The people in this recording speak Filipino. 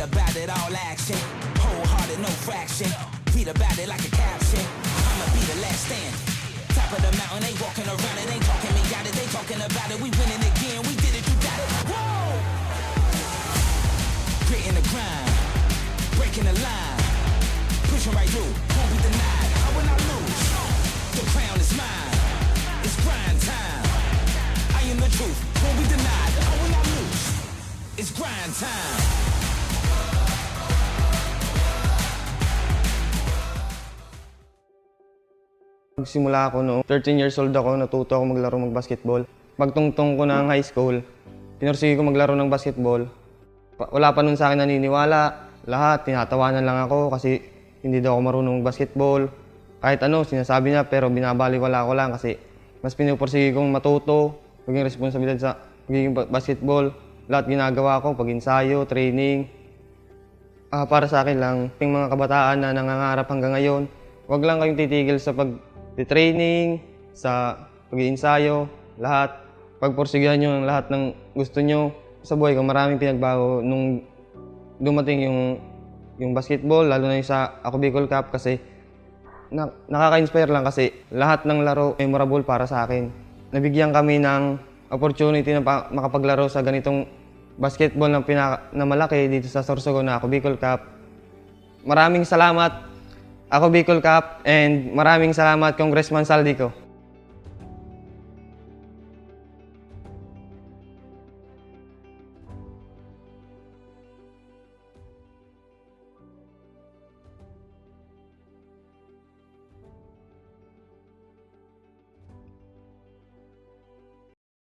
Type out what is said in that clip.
about it all action. Wholehearted, no fraction. Read about it like a caption. I'ma be the last stand. Top of the mountain, they walking around it, ain't talking me got it, they talking about it. We winning again, we did it, you got it. Whoa! Grit in the grind, breaking the line, pushing right through, won't be denied. I will not lose. The crown is mine. It's grind time. I am the truth, won't be denied. I will not lose. It's grind time. Nagsimula ako noong 13 years old ako, natuto ako maglaro mag-basketball. Pagtungtong ko ng high school, pinursige ko maglaro ng basketball. Wala pa nun sa akin naniniwala. Lahat, tinatawanan lang ako kasi hindi daw ako marunong basketball. Kahit ano, sinasabi niya pero binabaliwala ko lang kasi mas pinupursige kong matuto, maging responsibilidad sa pagiging ba- basketball. Lahat ginagawa ko, pag-ensayo, training, Ah, para sa akin lang, yung mga kabataan na nangangarap hanggang ngayon, wag lang kayong titigil sa pag-training, sa pag-iinsayo, lahat. Pagpursigihan nyo ang lahat ng gusto nyo. Sa buhay ko, maraming pinagbago nung dumating yung, yung basketball, lalo na yung sa Ako Bicol Cup kasi na, nakaka-inspire lang kasi lahat ng laro memorable para sa akin. Nabigyan kami ng opportunity na pa- makapaglaro sa ganitong basketball na, pinaka, na malaki dito sa Sorsogon na Ako Bicol Cup. Maraming salamat Ako Bicol Cup and maraming salamat Congressman Saldico.